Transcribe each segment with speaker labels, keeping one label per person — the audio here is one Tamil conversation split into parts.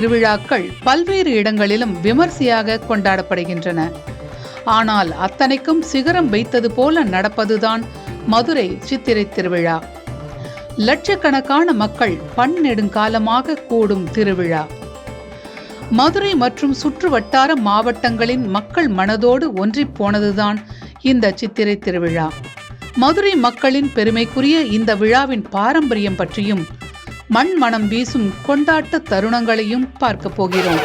Speaker 1: திருவிழாக்கள் பல்வேறு இடங்களிலும் விமர்சையாக கொண்டாடப்படுகின்றன. ஆனால் அத்தனைக்கும் சிகரம் வைத்தது போல நடப்பதுதான் மதுரை சித்திரை திருவிழா. லட்சக்கணக்கான மக்கள் பன்னெடுங்காலமாக கூடும் திருவிழா. மதுரை மற்றும் சுற்று வட்டார மாவட்டங்களின் மக்கள் மனதோடு ஒன்றி போனதுதான் இந்த சித்திரை திருவிழா. மதுரை மக்களின் பெருமைக்குரிய இந்த விழாவின் பாரம்பரியம் பற்றியும் மண் மனம் வீசும் கொண்டாட்ட தருணங்களையும் பார்க்க போகிறோம்.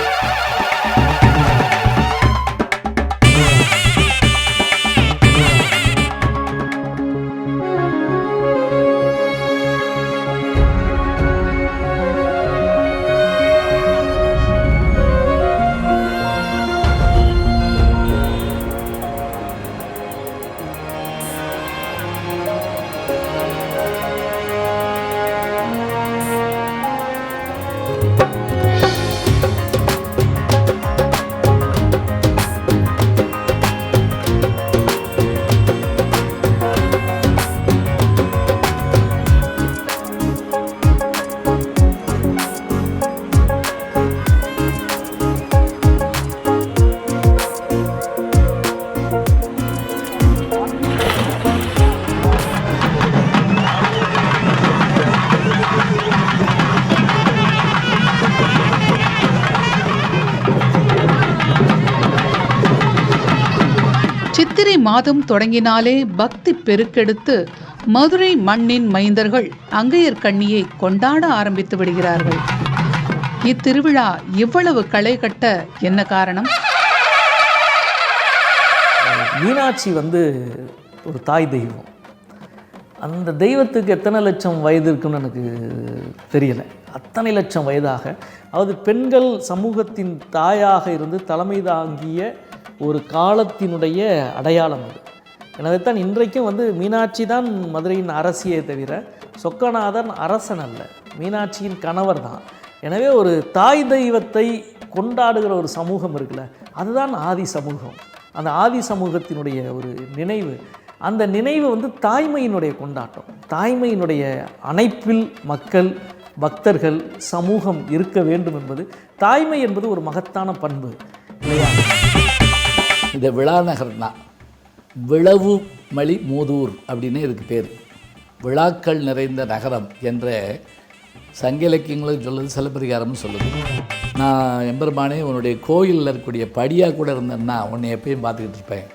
Speaker 1: மாதம் தொடங்கினாலே பக்தி பெருக்கெடுத்து மதுரை மண்ணின் மைந்தர்கள் அங்கையர் கண்ணியை கொண்டாட ஆரம்பித்து விடுகிறார்கள். இத்திருவிழா இவ்வளவு களை கட்ட என்ன காரணம்?
Speaker 2: மீனாட்சி வந்து ஒரு தாய் தெய்வம். அந்த தெய்வத்துக்கு எத்தனை லட்சம் வயது இருக்குன்னு எனக்கு தெரியலை. அத்தனை லட்சம் வயதாக. அதாவது பெண்கள் சமூகத்தின் தாயாக இருந்து தலைமை தாங்கிய ஒரு காலத்தினுடைய அடையாளம் அது. எனவே தான் இன்றைக்கும் வந்து மீனாட்சி தான் மதுரையின் அரசியே தவிர சொக்கநாதன் அரசன் அல்ல. மீனாட்சியின் கணவர் தான். எனவே ஒரு தாய் தெய்வத்தை கொண்டாடுகிற ஒரு சமூகம் இருக்குல்ல அதுதான் ஆதி சமூகம். அந்த ஆதி சமூகத்தினுடைய ஒரு நினைவு. அந்த நினைவு வந்து தாய்மையினுடைய கொண்டாட்டம். தாய்மையினுடைய அணைப்பில் மக்கள் பக்தர்கள் சமூகம் இருக்க வேண்டும் என்பது தாய்மை என்பது ஒரு மகத்தான பண்பு இல்லையா?
Speaker 3: இந்த விழா நகர்னா விளவு மலி மூதூர் அப்படின்னு இதுக்கு பேர். விழாக்கள் நிறைந்த நகரம் என்ற சங்க இலக்கியங்களும் சொல்லுது சிலப்பதிகாரமும் சொல்லுது. நான் எம்பெருமானே உன்னுடைய கோயிலில் இருக்கக்கூடிய படியாக கூட இருந்தேன்னா உன்னை எப்பயும் பார்த்துக்கிட்டு இருப்பேன்.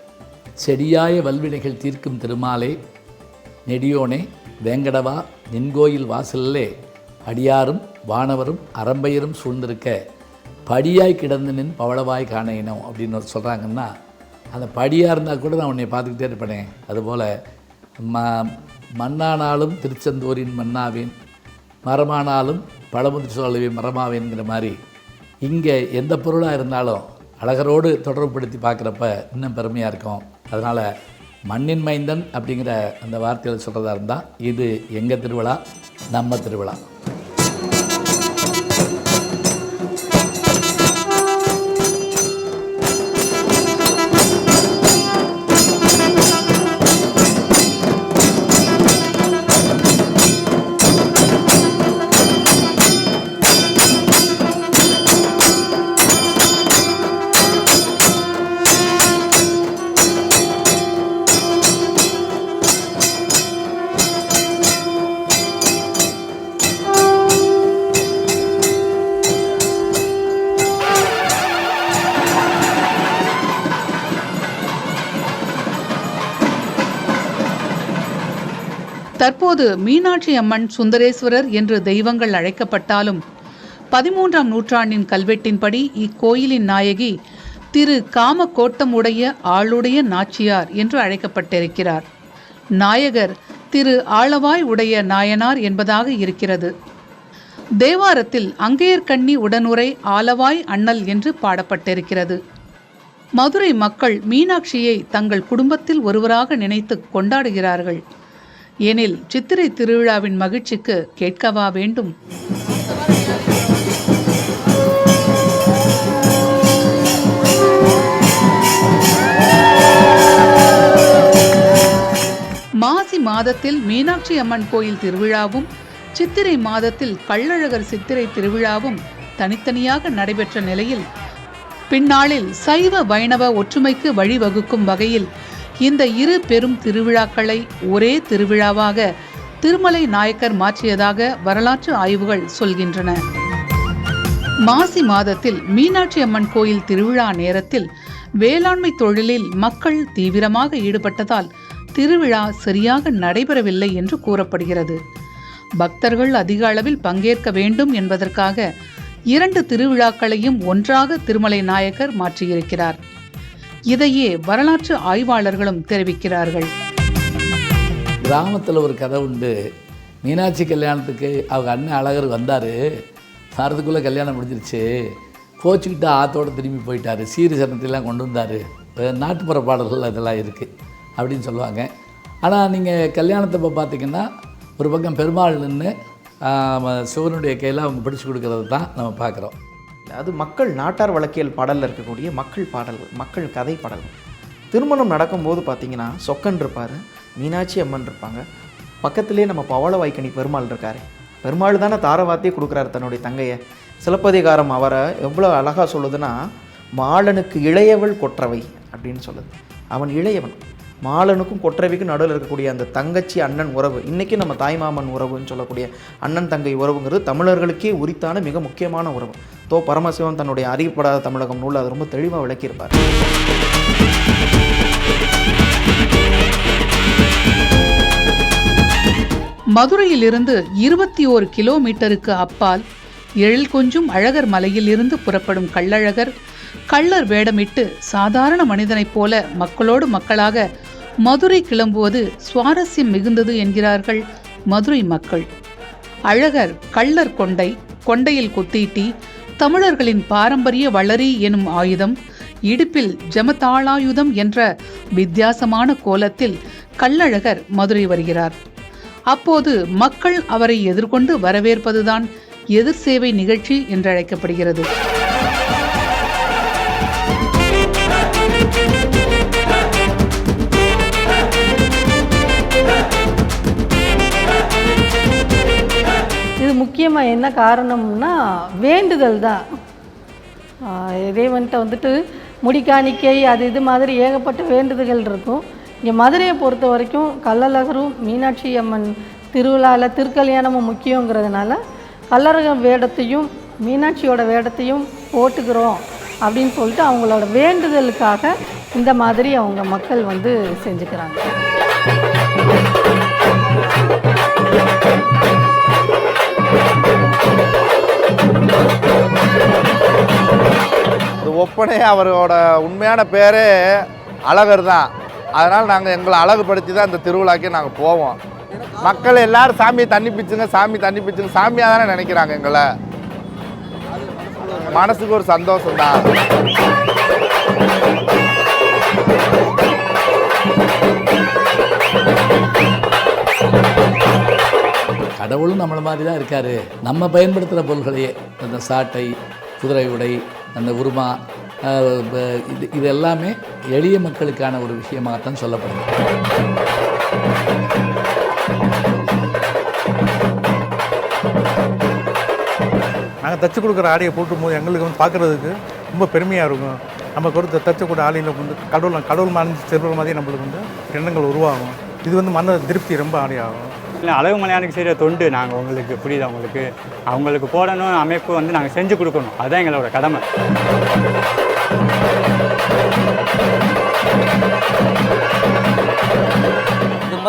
Speaker 3: செடியாய வல்வினைகள் தீர்க்கும் திருமாலே நெடியோனே வேங்கடவா நின்கோயில் வாசலிலே அடியாரும் வானவரும் அரம்பையரும் சூழ்ந்திருக்க படியாய் கிடந்து நின் பவளவாய் காண இனம் அப்படின்னு சொல்கிறாங்கன்னா அந்த படியாக இருந்தால் கூட நான் உன்னை பார்த்துக்கிட்டே இருப்பேனே. அதுபோல் ம மண்ணானாலும் திருச்செந்தூரின் மண்ணாவேன் மரமானாலும் பழமுதிர் சோழவே மரமாவேங்கிற மாதிரி இங்கே எந்த பொருளாக இருந்தாலும் அழகரோடு தொடர்புபடுத்தி பார்க்குறப்ப இன்னும் பெருமையாக இருக்கும். அதனால் மண்ணின் மைந்தன் அப்படிங்கிற அந்த வார்த்தையில் சொல்கிறதா இருந்தால் இது எங்கள் திருவிழா? நம்ம திருவிழா.
Speaker 1: தற்போது மீனாட்சி அம்மன் சுந்தரேஸ்வரர் என்று தெய்வங்கள் அழைக்கப்பட்டாலும் பதிமூன்றாம் நூற்றாண்டின் கல்வெட்டின்படி இக்கோயிலின் நாயகி திரு காமக்கோட்டமுடைய ஆளுடைய நாச்சியார் என்று அழைக்கப்பட்டிருக்கிறார். நாயகர் திரு ஆளவாய் உடைய நாயனார் என்பதாக இருக்கிறது. தேவாரத்தில் அங்கேயர்கண்ணி உடனுரை ஆலவாய் அண்ணல் என்று பாடப்பட்டிருக்கிறது. மதுரை மக்கள் மீனாட்சியை தங்கள் குடும்பத்தில் ஒருவராக நினைத்து கொண்டாடுகிறார்கள். எனில் சித்திரை திருவிழாவின் மகிழ்ச்சிக்கு கேட்கவா வேண்டும்? மாசி மாதத்தில் மீனாட்சி அம்மன் கோயில் திருவிழாவும் சித்திரை மாதத்தில் கள்ளழகர் சித்திரை திருவிழாவும் தனித்தனியாக நடைபெற்ற நிலையில் பின்னாளில் சைவ வைணவ ஒற்றுமைக்கு வழிவகுக்கும் வகையில் இந்த இரு பெரும் திருவிழாக்களை ஒரே திருவிழாவாக திருமலை நாயக்கர் மாற்றியதாக வரலாற்று ஆய்வுகள் சொல்கின்றன. மாசி மாதத்தில் மீனாட்சி அம்மன் கோயில் திருவிழா நேரத்தில் வேளாண்மை தொழிலில் மக்கள் தீவிரமாக ஈடுபட்டதால் திருவிழா சரியாக நடைபெறவில்லை என்று கூறப்படுகிறது. பக்தர்கள் அதிக அளவில் பங்கேற்க வேண்டும் என்பதற்காக இரண்டு திருவிழாக்களையும் ஒன்றாக திருமலை நாயக்கர் மாற்றியிருக்கிறார். இதையே வரலாற்று ஆய்வாளர்களும் தெரிவிக்கிறார்கள்.
Speaker 3: கிராமத்தில் ஒரு கதை உண்டு. மீனாட்சி கல்யாணத்துக்கு அவங்க அண்ணன் அழகர் வந்தார். சாரதுக்குள்ளே கல்யாணம் முடிஞ்சிருச்சு. கோச்சிக்கிட்டு ஆத்தோடு திரும்பி போயிட்டார். சீர் சரணத்திலாம் கொண்டு வந்தார். நாட்டுப்புற பாடல்கள் இதெல்லாம் இருக்குது அப்படின்னு சொல்லுவாங்க. ஆனால் நீங்கள் கல்யாணத்தை இப்போ பார்த்தீங்கன்னா ஒரு பக்கம் பெருமாள் நின்று சிவனுடைய கையில் அவங்க பிடிச்சு கொடுக்கறது தான் நம்ம பார்க்குறோம்
Speaker 4: அது மக்கள் நாட்டார் வழக்கியல் பாடலில் இருக்கக்கூடிய மக்கள் பாடல்கள் மக்கள் கதை பாடல்கள் திருமணம் நடக்கும்போது பார்த்தீங்கன்னா சொக்கன் இருப்பார் மீனாட்சி அம்மன் இருப்பாங்க. பக்கத்திலே நம்ம பவள வைக்கணி பெருமாள் இருக்கார். பெருமாள் தானே தாரவாத்தியே கொடுக்குறாரு தன்னுடைய தங்கையை. சிலப்பதிகாரம் அவரை எவ்வளோ அழகாக சொல்லுதுன்னா மாலனுக்கு இளையவள் கொற்றவை அப்படின்னு சொல்லுது. அவன் இளையவன். மாலனுக்கும் கொற்றவைக்கும் நடுவில் இருக்கக்கூடிய அந்த தங்கச்சி அண்ணன் உறவு. இன்றைக்கி நம்ம தாய்மாமன் உறவுன்னு சொல்லக்கூடிய அண்ணன் தங்கை உறவுங்கிறது தமிழர்களுக்கே உரித்தான மிக முக்கியமான உறவு. தோ பரமசிவம் தன்னுடைய அறியப்படாத தமிழகம் நூல் அதை ரொம்ப தெளிவாக விளக்கியிருப்பார்.
Speaker 1: மதுரையிலிருந்து இருபத்தி ஓரு கிலோமீட்டருக்கு அப்பால் எழில் கொஞ்சும் அழகர் மலையில் இருந்து புறப்படும் கள்ளழகர் கள்ளர் வேடமிட்டு சாதாரண மனிதனைப் போல மக்களோடு மக்களாக மதுரை கிளம்புவது சுவாரஸ்யம் மிகுந்தது என்கிறார்கள் மதுரை மக்கள். அழகர் கள்ளர் கொண்டை கொண்டையில் குத்தீட்டி தமிழர்களின் பாரம்பரிய வளரி எனும் ஆயுதம் இடுப்பில் ஜமதாளாயுதம் என்ற வித்தியாசமான கோலத்தில் கள்ளழகர் மதுரை வருகிறார். அப்போது மக்கள் அவரை எதிர்கொண்டு வரவேற்பதுதான் எதிர் சேவை நிகழ்ச்சி என்றழைக்கப்படுகிறது.
Speaker 5: முக்கியமாக என்ன காரணம்னா வேண்டுதல் தான். இறைவன்கிட்ட வந்துட்டு முடிக்காணிக்கை அது இது மாதிரி ஏகப்பட்ட வேண்டுதல்கள் இருக்கும். இங்கே மதுரையை பொறுத்த வரைக்கும் கள்ளழகரும் மீனாட்சி அம்மன் திருவிழாவில் திருக்கல்யாணமும் முக்கியங்கிறதுனால கள்ளழகர் வேடத்தையும் மீனாட்சியோட வேடத்தையும் போட்டுக்கிறோம் அப்படின்னு சொல்லிட்டு அவங்களோட வேண்டுதலுக்காக இந்த மாதிரி அவங்க மக்கள் வந்து செஞ்சுக்கிறாங்க.
Speaker 6: இது அவரோட உண்மையான பேரே அழகர் தான். அதனால் நாங்கள் எங்களை அழகுபடுத்தி தான் இந்த திருவிழாக்கே நாங்கள் போவோம். மக்கள் எல்லாரும் சாமியை தண்ணி பிச்சுங்க சாமி தண்ணி பிச்சுங்க. சாமியாக தானே நினைக்கிறாங்க எங்களை. மனசுக்கு ஒரு சந்தோஷம் தான்.
Speaker 3: கடவுளும் நம்மளை மாதிரி தான் இருக்கார். நம்ம பயன்படுத்துகிற பொருள்களையே. அந்த சாட்டை குதிரை உடை அந்த உருமா இது இது எல்லாமே எளிய மக்களுக்கான ஒரு விஷயமாகத்தான் சொல்லப்படுது.
Speaker 7: நாங்கள் தச்சு கொடுக்குற ஆடையை போட்டும்போது எங்களுக்கு வந்து பார்க்குறதுக்கு ரொம்ப பெருமையாக இருக்கும். நம்ம கொடுத்த தச்சு கூட ஆடையில் வந்து கடவுள் கடவுள் மறைஞ்சு செல்வ மாதிரி நம்மளுக்கு வந்து எண்ணங்கள் உருவாகும். இது வந்து மன திருப்தி ரொம்ப ஆடையாகும்.
Speaker 8: இல்லை அழகு மலையானுக்கு செய்கிற தொண்டு நாங்கள் உங்களுக்கு புரியுதா உங்களுக்கு? அவங்களுக்கு போடணும் அமைப்பு வந்து நாங்கள் செஞ்சு கொடுக்கணும். அதுதான் எங்களோட கடமை.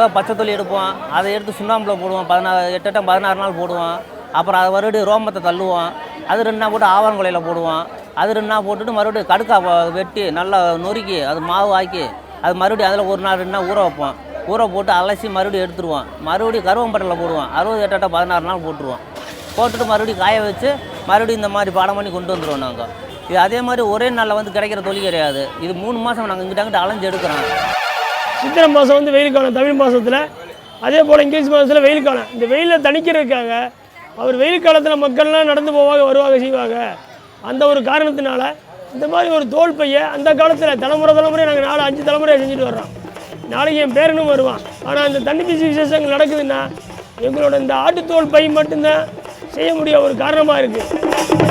Speaker 9: இது பச்சை தொல்லி எடுப்போம் அதை எடுத்து சுண்ணாம்பில் போடுவோம் பதினாறு எட்டட்டம் பதினாறு நாள் போடுவோம் அப்புறம் அதை மறுபடியும் ரோமத்தை தள்ளுவோம் அது ரெண்டு நாள் போட்டு ஆவான் போடுவோம் அது ரெண்டு நாள் போட்டுட்டு மறுபடியும் கடுக்கா வெட்டி நல்லா நொறுக்கி அது மாவு ஆக்கி அது மறுபடியும் அதில் ஒரு நாள் ரெண்டு நாள் ஊற வைப்போம் ஊற போட்டு அலசி மறுபடியும் எடுத்துருவோம் மறுபடியும் கருவம்பட்டில் போடுவோம் அறுபது எட்டாட்டம் பதினாறு நாள் போட்டுருவோம் போட்டுட்டு மறுபடியும் காய வச்சு மறுபடியும் இந்த மாதிரி பாடம் பண்ணி கொண்டு வந்துடுவோம் நாங்கள் இது அதே மாதிரி ஒரே நாளில் வந்து கிடைக்கிற தொழில் கிடையாது. இது மூணு மாதம் நாங்கள் இங்கிட்டாங்கிட்ட அலைஞ்சு எடுக்கிறோம்.
Speaker 10: சித்திரை மாதம் வந்து வெயில் காலம் தமிழ் மாதத்தில். அதே போல் இங்கிலீஷ் மாதத்தில் வெயில் காலம். இந்த வெயிலில் தணிக்கிறதுக்காக அவர் வெயில் காலத்தில் மக்கள்லாம் நடந்து போவாங்க வருவாங்க செய்வாங்க அந்த ஒரு காரணத்தினால இந்த மாதிரி ஒரு தோல் பையை அந்த காலத்தில் தலைமுறை தலைமுறை நாங்கள் நாலு அஞ்சு தலைமுறையாக செஞ்சுட்டு வர்றோம். நாளைக்கு என் பேரனும் வருவான். ஆனால் இந்த தண்ணி விசேஷங்கள் நடக்குதுன்னா எங்களோட இந்த ஆட்டுத்தோல் பை மட்டும்தான் செய்ய முடிய ஒரு காரணமாக இருக்குது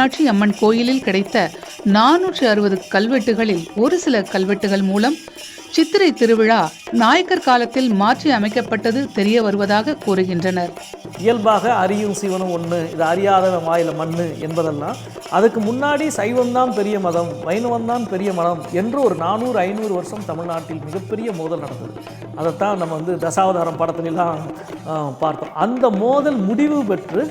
Speaker 1: மீனாட்சி அம்மன் கோயிலில் கிடைத்த நானூற்றி அறுபது கல்வெட்டுகளில் ஒரு சில கல்வெட்டுகள் மூலம் சித்திரை திருவிழா நாயக்கர் காலத்தில் மாற்றி அமைக்கப்பட்டது தெரிய வருவதாக கூறுகின்றனர்.
Speaker 2: இயல்பாக அரியும் சிவனும் ஒன்று இது அறியாதவன் வாயில மண்ணு என்பதெல்லாம் அதுக்கு முன்னாடி சைவம்தான் பெரிய மதம் வைணவம்தான் பெரிய மதம் என்று ஒரு நானூறு ஐநூறு வருஷம் தமிழ்நாட்டில் மிகப்பெரிய மோதல் நடந்தது. அதைத்தான் நம்ம வந்து தசாவதாரம் படத்துலலாம் பார்த்தோம் அந்த மோதல் முடிவு பெற்று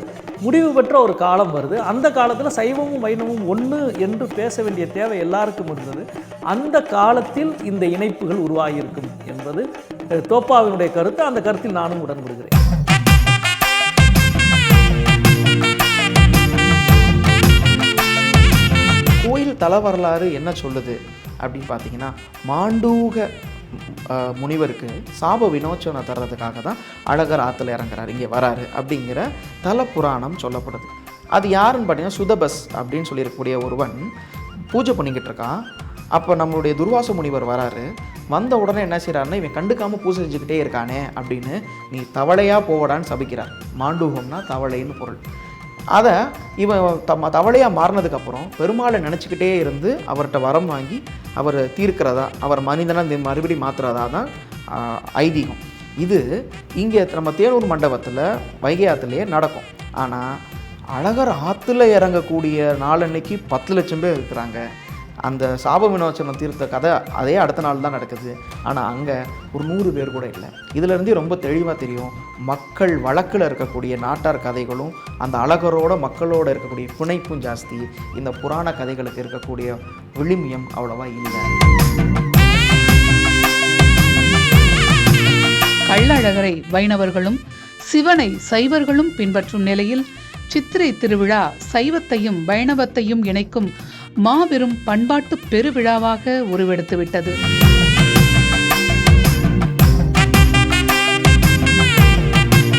Speaker 2: முடிவு பெற்ற ஒரு காலம் வருது. அந்த காலத்தில் சைவமும் வைணவமும் ஒன்று என்று பேச வேண்டிய தேவை எல்லாருக்கும் இருந்தது. அந்த காலத்தில் இந்த இணைப்புகள் உருவாகியிருக்கும் என்பது தோப்பாவினுடைய கருத்து. அந்த கருத்தில் நானும் உடன்படுகிறேன்.
Speaker 4: கோயில் தல வரலாறு என்ன சொல்லுது? அப்படின்னு பார்த்தீங்கன்னா மாண்டூக முனிவருக்கு சாப வினோச்சனை தர்றதுக்காக தான் அழகர் ஆற்றுல இறங்குறாரு இங்கே வராரு அப்படிங்கிற தல புராணம் சொல்லப்படுது. அது யாருன்னு பார்த்தீங்கன்னா சுதபஸ் அப்படின்னு சொல்லியிருக்கக்கூடிய ஒருவன் பூஜை பண்ணிக்கிட்டு இருக்கான். அப்போ நம்மளுடைய துர்வாச முனிவர் வராரு. வந்த உடனே என்ன செய்கிறாருன்னா இவன் கண்டுக்காமல் பூஜை செஞ்சுக்கிட்டே இருக்கானே அப்படின்னு நீ தவளையாக போவடான்னு சபிக்கிறார். மாண்டூகம்னா தவளைன்னு பொருள். அதை இவன் தம் தவளையாக மாறினதுக்கப்புறம் பெருமாளை நினச்சிக்கிட்டே இருந்து அவர்கிட்ட வரம் வாங்கி அவர் தீர்க்கிறதா அவர் மனிதனை இந்த மறுபடியும் மாற்றுறதா தான் ஐதீகம். இது இங்கே நம்ம தேனூர் மண்டபத்தில் வைகை ஆற்றுலேயே நடக்கும். ஆனால் அழகர் ஆற்றுல இறங்கக்கூடிய நாளன்னைக்கு பத்து லட்சம் பேர் இருக்கிறாங்க. அந்த சாப விமோசனம் தீர்த்த கதை அதே அடுத்த நாள் தான் நடக்குது. ஆனால் அங்கே ஒரு நூறு பேர் கூட இல்லை. இதுலேருந்தே ரொம்ப தெளிவாக தெரியும். மக்கள் வழக்கில் இருக்கக்கூடிய நாட்டார் கதைகளும் அந்த அழகரோட மக்களோட இருக்கக்கூடிய பிணைப்பும் ஜாஸ்தி. இந்த புராண கதைகளுக்கு இருக்கக்கூடிய விழுமியம் அவ்வளோவா இல்லை.
Speaker 1: கள்ளழகரை வைணவர்களும் சிவனை சைவர்களும் பின்பற்றும் நிலையில் சித்திரை திருவிழா சைவத்தையும் வைணவத்தையும் இணைக்கும் மாபெரும் பண்பாட்டு பெருவிழாவாக உருவெடுத்துவிட்டது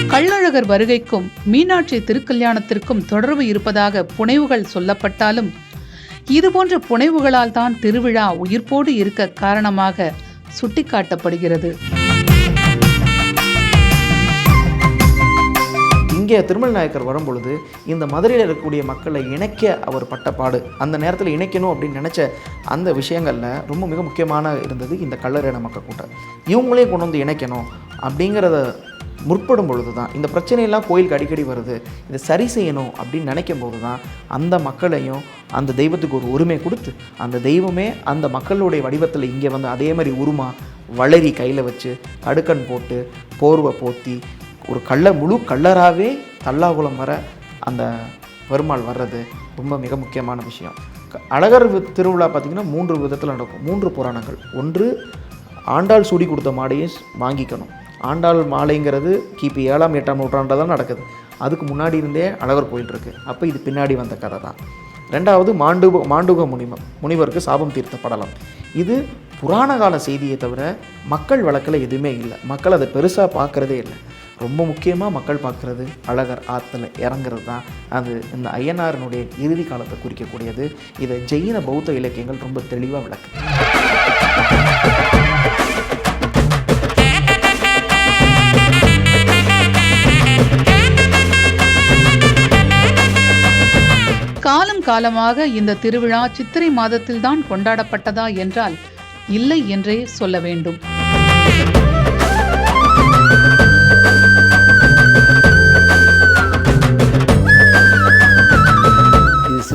Speaker 1: கள்ளழகர் வருகைக்கும் மீனாட்சி திருக்கல்யாணத்திற்கும் தொடர்பு இருப்பதாக புனைவுகள் சொல்லப்பட்டாலும் இதுபோன்ற புனைவுகளால் தான் திருவிழா உயிர்ப்போடு இருக்க காரணமாக சுட்டிக்காட்டப்படுகிறது.
Speaker 4: இங்கே திருமல் நாயக்கர் வரும்பொழுது இந்த மதுரையில் இருக்கக்கூடிய மக்களை இணைக்க அவர் பட்டப்பாடு அந்த நேரத்தில் இணைக்கணும் அப்படின்னு நினச்ச அந்த விஷயங்களில் ரொம்ப மிக முக்கியமான இருந்தது இந்த கல்லறையின மக்கள் கூட்டம். இவங்களையும் கொண்டு வந்து இணைக்கணும் அப்படிங்கிறத முற்படும் பொழுது தான் இந்த பிரச்சனையெல்லாம் கோயிலுக்கு அடிக்கடி வருது. இதை சரி செய்யணும் அப்படின்னு நினைக்கும் போது தான் அந்த மக்களையும் அந்த தெய்வத்துக்கு ஒரு உரிமை கொடுத்து அந்த தெய்வமே அந்த மக்களுடைய வடிவத்தில் இங்கே வந்து அதே மாதிரி உருமா வளரி கையில் வச்சு கடுக்கன் போட்டு போர்வை போத்தி ஒரு கள்ள முழு கள்ளராகவே தல்லாகுளம் வர அந்த பெருமாள் வர்றது ரொம்ப மிக முக்கியமான விஷயம். க- அழகர் திருவிழா பார்த்திங்கன்னா மூன்று விதத்தில் நடக்கும். மூன்று புராணங்கள். ஒன்று ஆண்டாள் சூடி கொடுத்த மாடையை வாங்கிக்கணும். ஆண்டாள் மாலைங்கிறது கிபி ஏழாம் எட்டாம் நூற்றாண்டில் தான் நடக்குது. அதுக்கு முன்னாடி இருந்தே அழகர் கோயில் இருக்குது அப்போ இது பின்னாடி வந்த கதை தான். ரெண்டாவது மாண்டுப மாண்டுக முனிவர் முனிவருக்கு சாபம் தீர்த்த படலம் இது புராண கால செய்தியை தவிர மக்கள் வழக்கில் எதுவுமே இல்லை. மக்கள் அதை பெருசாக பார்க்குறதே இல்லை. ரொம்ப முக்கியமாக மக்கள் பார்க்குறது அழகர் ஆற்றுல இறங்குறது தான். அது இந்த ஐயனாரனுடைய இறுதி காலத்தை குறிக்கக்கூடியது. இதை ஜெயின பௌத்த இலக்கியங்கள் ரொம்ப தெளிவாக விளக்கு
Speaker 1: காலம் காலமாக இந்த திருவிழா சித்திரை மாதத்தில்தான் கொண்டாடப்பட்டதா என்றால் இல்லை என்றே சொல்ல வேண்டும்.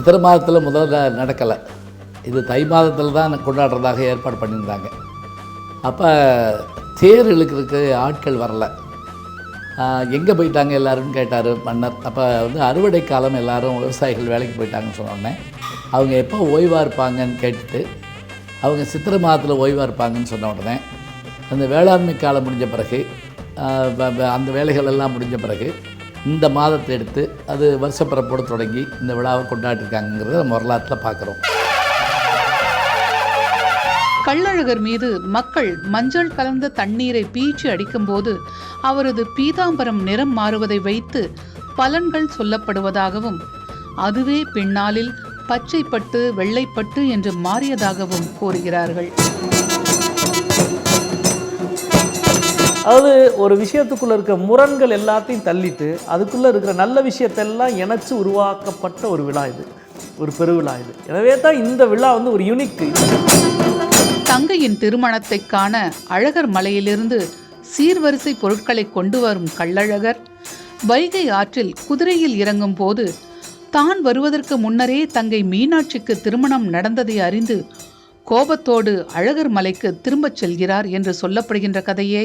Speaker 3: சித்திரை மாதத்தில் முதல்ல நடக்கலை. இது தை மாதத்தில் தான் கொண்டாடுறதாக ஏற்பாடு பண்ணியிருந்தாங்க. அப்போ தேர் இழுக்கிறதுக்கு ஆட்கள் வரலை. எங்கே போயிட்டாங்க எல்லாருன்னு கேட்டார் மன்னர். அப்போ வந்து அறுவடை காலம் எல்லாரும் விவசாயிகள் வேலைக்கு போயிட்டாங்கன்னு சொன்னோடனே அவங்க எப்போ ஓய்வாக இருப்பாங்கன்னு கேட்டுட்டு அவங்க சித்திரை மாதத்தில் ஓய்வாக இருப்பாங்கன்னு சொன்ன உடனே அந்த வேளாண்மை காலம் முடிஞ்ச பிறகு அந்த வேலைகள் எல்லாம் முடிஞ்ச பிறகு இந்த மாதத்தை எடுத்து அது வருஷப்பிறப்போடு தொடங்கி இந்த விழாவை கொண்டாடிருக்காங்கிறத நம்ம வரலாற்றில் பார்க்குறோம்.
Speaker 1: கள்ளழகர் மீது மக்கள் மஞ்சள் கலந்த தண்ணீரை பீய்ச்சி அடிக்கும்போது அவரது பீதாம்பரம் நிறம் மாறுவதை வைத்து பலன்கள் சொல்லப்படுவதாகவும் அதுவே பின்னாளில் பச்சைப்பட்டு வெள்ளைப்பட்டு என்று மாறியதாகவும் கூறுகிறார்கள்.
Speaker 2: அதாவது ஒரு விஷயத்துக்குள்ளே இருக்க முரண்கள் எல்லாத்தையும் தள்ளிட்டு அதுக்குள்ளே இருக்கிற நல்ல விஷயத்தெல்லாம் இணைச்சி உருவாக்கப்பட்ட ஒரு விழா இது. ஒரு பெருவிழா இது. எனவே தான் இந்த விழா வந்து ஒரு யூனிக்
Speaker 1: தங்கையின் திருமணத்தை காண அழகர் மலையிலிருந்து சீர்வரிசை பொருட்களை கொண்டு வரும் கள்ளழகர் வைகை ஆற்றில் குதிரையில் இறங்கும் போது தான் வருவதற்கு முன்னரே தங்கை மீனாட்சிக்கு திருமணம் நடந்ததை அறிந்து கோபத்தோடு அழகர் மலைக்கு திரும்பச் செல்கிறார் என்று சொல்லப்படுகின்ற கதையே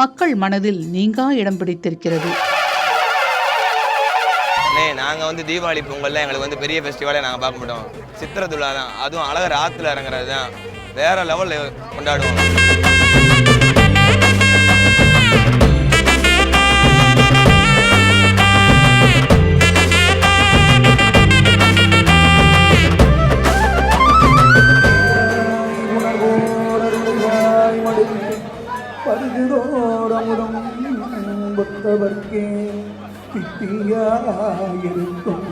Speaker 1: மக்கள் மனதில் நீங்கா இடம் பிடித்திருக்கிறது.
Speaker 11: நாங்கள் வந்து தீபாவளி பொங்கல்ல எங்களுக்கு வந்து பெரிய ஃபெஸ்டிவலே நாங்கள் பார்க்க மாட்டோம். சித்திரை துளா தான். அதுவும் அழகர் ஆற்றுல இறங்குறது தான். வேற லெவலில் கொண்டாடுவோம்.
Speaker 12: தித்தியாயிருக்கும்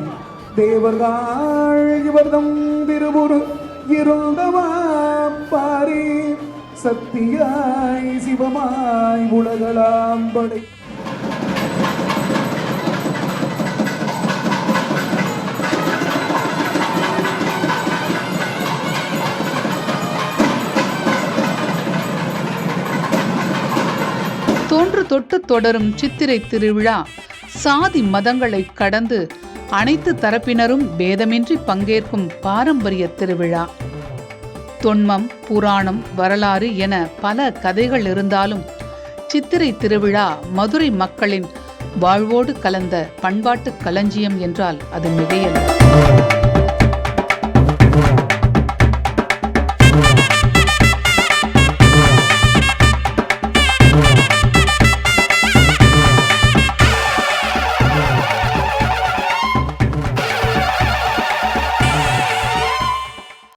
Speaker 12: தேவர்கள் இவர்தம் திருபுரு இருந்தவா பாரி. சத்தியாய் சிவமாய் உலகளாம் படை.
Speaker 1: தொன்று தொட்டு தொடரும் சித்திரை திருவிழா சாதி மதங்களை கடந்து அனைத்து தரப்பினரும் பேதமின்றி பங்கேற்கும் பாரம்பரிய திருவிழா. தொன்மம் புராணம் வரலாறு என பல கதைகள் இருந்தாலும் சித்திரை திருவிழா மதுரை மக்களின் வாழ்வோடு கலந்த பண்பாட்டு களஞ்சியம் என்றால் அது மிகையல்ல.